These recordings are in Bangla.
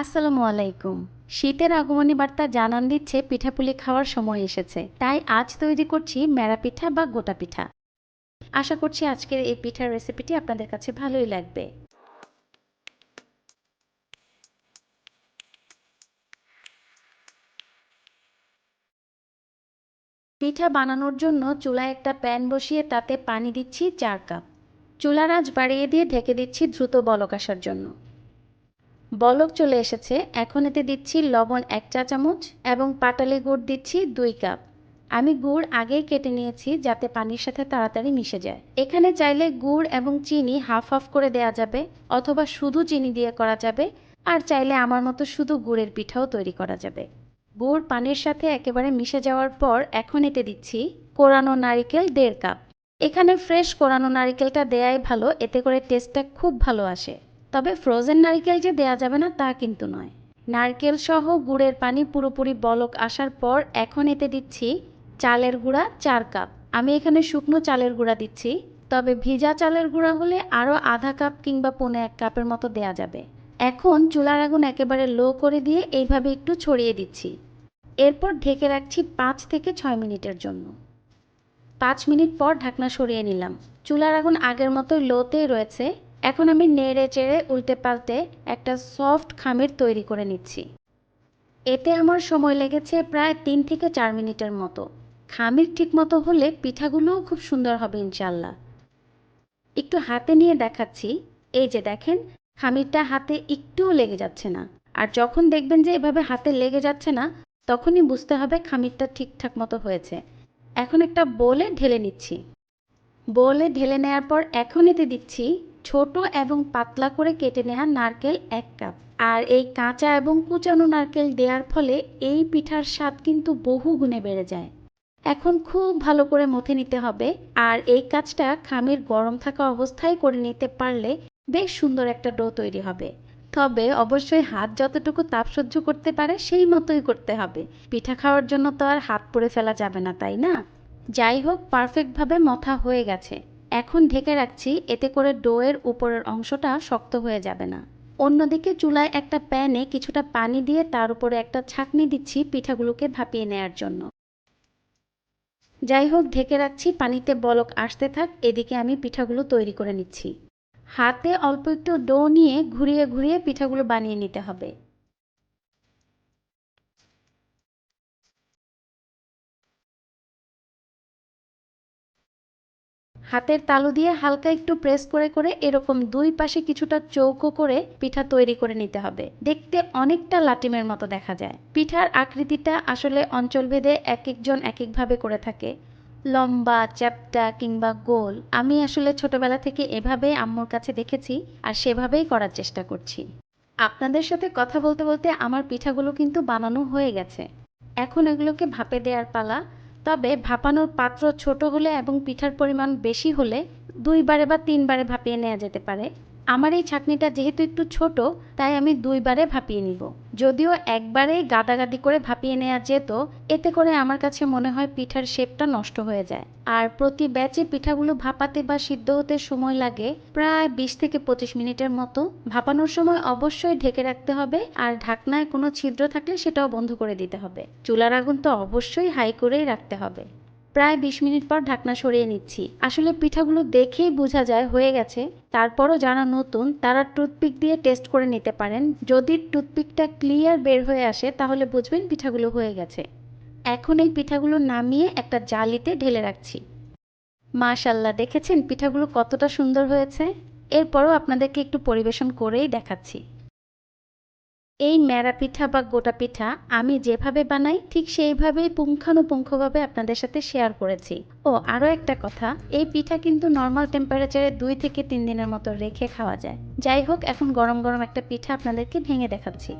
আসসালামু আলাইকুম। শীতের আগমনী বার্তা জানান দিচ্ছে পিঠাপুলি খাওয়ার সময় এসেছে। তাই আজ তৈরি করছি মেরা পিঠা বা গোটা পিঠা। আশা করছি আজকের এই পিঠার রেসিপিটি আপনাদের কাছে ভালোই লাগবে। পিঠা বানানোর জন্য চুলায় একটা প্যান বসিয়ে তাতে পানি দিচ্ছি চার কাপ। চুলার আঁচ বাড়িয়ে দিয়ে ঢেকে দিচ্ছি দ্রুত বলক আসার জন্য। বলক চলে এসেছে। এখন এতে দিচ্ছি লবণ এক চা চামচ এবং পাটালি গুড় দিচ্ছি দুই কাপ। আমি গুড় আগেই কেটে নিয়েছি যাতে পানির সাথে তাড়াতাড়ি মিশে যায়। এখানে চাইলে গুড় এবং চিনি হাফ হাফ করে দেওয়া যাবে অথবা শুধু চিনি দিয়ে করা যাবে আর চাইলে আমার মতো শুধু গুড়ের পিঠাও তৈরি করা যাবে। গুড় পানির সাথে একেবারে মিশে যাওয়ার পর এখন এতে দিচ্ছি কোরানো নারিকেল দেড় কাপ। এখানে ফ্রেশ কোরানো নারিকেলটা দেয়াই ভালো, এতে করে টেস্টটা খুব ভালো আসে। তবে ফ্রোজেন নারকেল যে দেয়া যাবে না তা কিন্তু নয়। নারকেল সহ গুড়ের পানি পুরোপুরি বলক আসার পর এখন এতে দিচ্ছি চালের গুঁড়া চার কাপ। আমি এখানে শুকনো চালের গুঁড়া দিচ্ছি, তবে ভিজা চালের গুঁড়া হলে আরও আধা কাপ কিংবা পৌনে এক কাপের মতো দেয়া যাবে। এখন চুলার আগুন একেবারে লো করে দিয়ে এইভাবে একটু ছড়িয়ে দিচ্ছি। এরপর ঢেকে রাখছি পাঁচ থেকে ছয় মিনিটের জন্য। পাঁচ মিনিট পর ঢাকনা সরিয়ে নিলাম। চুলার আগুন আগের মতোই লোতেই রয়েছে। এখন আমি নেড়ে চেড়ে উল্টে পাল্টে একটা সফট খামির তৈরি করে নিচ্ছি। এতে আমার সময় লেগেছে প্রায় তিন থেকে চার মিনিটের মতো। খামির ঠিক মতো হলে পিঠাগুলোও খুব সুন্দর হবে ইনশাল্লাহ একটু হাতে নিয়ে দেখাচ্ছি। এই যে দেখেন, খামিরটা হাতে একটুও লেগে যাচ্ছে না। আর যখন দেখবেন যে এভাবে হাতে লেগে যাচ্ছে না, তখনই বুঝতে হবে খামিরটা ঠিকঠাক মতো হয়েছে। এখন একটা বোলে ঢেলে নিচ্ছি। বোলে ঢেলে নেওয়ার পর এখন এতে দিচ্ছি ছোট এবং পাতলা করে কেটে নেওয়া নারকেল এক কাপ। আর এই কাঁচা এবং কুচানো নারকেল দেওয়ার ফলে এই পিঠার স্বাদ কিন্তু বহু গুণে বেড়ে যায়। এখন খুব ভালো করে মথে নিতে হবে। আর এই কাজটা খামির গরম থাকা অবস্থায় করে নিতে পারলে বেশ সুন্দর একটা ডো তৈরি হবে। তবে অবশ্যই হাত যতটুকু তাপ সহ্য করতে পারে সেই মতোই করতে হবে। পিঠা খাওয়ার জন্য তো আর হাত পুড়ে ফেলা যাবে না, তাই না? যাই হোক পারফেক্টভাবে মথা হয়ে গেছে। এখন ঢেকে রাখছি, এতে করে ডোয়ের উপরের অংশটা শক্ত হয়ে যাবে না। অন্যদিকে চুলায় একটা প্যানে কিছুটা পানি দিয়ে তার উপরে একটা ছাঁকনি দিচ্ছি পিঠাগুলোকে ভাপিয়ে নেয়ার জন্য। যাই হোক, ঢেকে রাখছি, পানিতে বলক আসতে থাক, এদিকে আমি পিঠাগুলো তৈরি করে নিচ্ছি। হাতে অল্প একটু ডো নিয়ে ঘুরিয়ে ঘুরিয়ে পিঠাগুলো বানিয়ে নিতে হবে। হাতের তালু দিয়ে হালকা একটু প্রেস করে করে এরকম দুই পাশে কিছুটা চৌকো করে পিঠা তৈরি করে নিতে হবে। দেখতে অনেকটা লাটিমের মতো দেখা যায়। পিঠার আকৃতিটা আসলে অঞ্চলভেদে এক একজন এক একভাবে করে থাকে। লম্বা, চ্যাপটা কিংবা গোল। আমি আসলে ছোটবেলা থেকে এভাবে আম্মুর কাছে দেখেছি আর সেভাবেই করার চেষ্টা করছি। আপনাদের সাথে কথা বলতে বলতে আমার পিঠাগুলো কিন্তু বানানো হয়ে গেছে। এখন এগুলোকে ভাপে দেওয়ার পালা তবে ভাপানোর পাত্র ছোট হলে এবং পিঠার পরিমাণ বেশি হলে দুইবারে বা তিনবারে ভাপিয়ে নেওয়া যেতে পারে। আমার এই ছাঁকনিটা যেহেতু একটু ছোট, তাই আমি দুইবারে ভাপিয়ে নিব। যদিও একবারেই গাদাগাদি করে ভাপিয়ে নেওয়া যেত, এতে করে আমার কাছে মনে হয় পিঠার শেপটা নষ্ট হয়ে যায়। আর প্রতি ব্যাচে পিঠাগুলো ভাপাতে বা সিদ্ধ হতে সময় লাগে, প্রায় বিশ থেকে পঁচিশ মিনিটের মতো। ভাপানোর সময় অবশ্যই ঢেকে রাখতে হবে, আর ঢাকনায় কোনো ছিদ্র থাকলে সেটাও বন্ধ করে দিতে হবে। চুলার আগুন তো অবশ্যই হাই করেই রাখতে হবে। প্রায় বিশ মিনিট পর ঢাকনা সরিয়ে নিচ্ছি। আসলে পিঠাগুলো দেখেই বোঝা যায় হয়ে গেছে। তারপরও যারা নতুন, তারা টুথপিক দিয়ে টেস্ট করে নিতে পারেন। যদি টুথপিকটা ক্লিয়ার বের হয়ে আসে, তাহলে বুঝবেন পিঠাগুলো হয়ে গেছে। এখন এই পিঠাগুলো নামিয়ে একটা জালিতে ঢেলে রাখছি। মাশাল্লাহ দেখেছেন পিঠাগুলো কতটা সুন্দর হয়েছে? এরপরও আপনাদেরকে একটু পরিবেশন করেই দেখাচ্ছি। এই ম্যারা পিঠা বা গোটা পিঠা আমি যেভাবে বানাই, ঠিক সেইভাবেই পুঙ্খানুপুঙ্খভাবে আপনাদের সাথে শেয়ার করেছি। ও, আরও একটা কথা, এই পিঠা কিন্তু নর্মাল টেম্পারেচারে দুই থেকে তিন দিনের মতো রেখে খাওয়া যায়। যাই হোক, এখন গরম গরম একটা পিঠা আপনাদেরকে ভেঙে দেখাচ্ছি।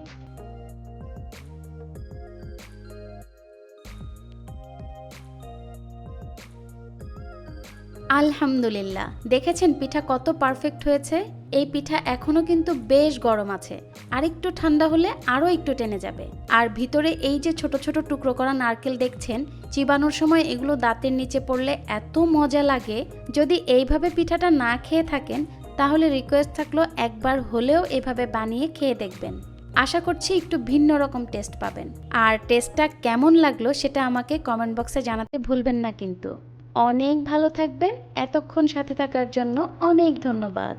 আলহামদুলিল্লাহ। দেখেছেন পিঠা কত পারফেক্ট হয়েছে? এই পিঠা এখনও কিন্তু বেশ গরম আছে। আর একটু ঠান্ডা হলে আরও একটু টেনে যাবে। আর ভিতরে এই যে ছোট ছোট টুকরো করা নারকেল দেখছেন, চিবানোর সময় এগুলো দাঁতের নিচে পড়লে এত মজা লাগে। যদি এইভাবে পিঠাটা না খেয়ে থাকেন, তাহলে রিকোয়েস্ট থাকল একবার হলেও এভাবে বানিয়ে খেয়ে দেখবেন। আশা করছি একটু ভিন্ন রকম টেস্ট পাবেন। আর টেস্টটা কেমন লাগল সেটা আমাকে কমেন্ট বক্সে জানাতে ভুলবেন না কিন্তু। অনেক ভালো থাকবেন। এতক্ষণ সাথে থাকার জন্য অনেক ধন্যবাদ।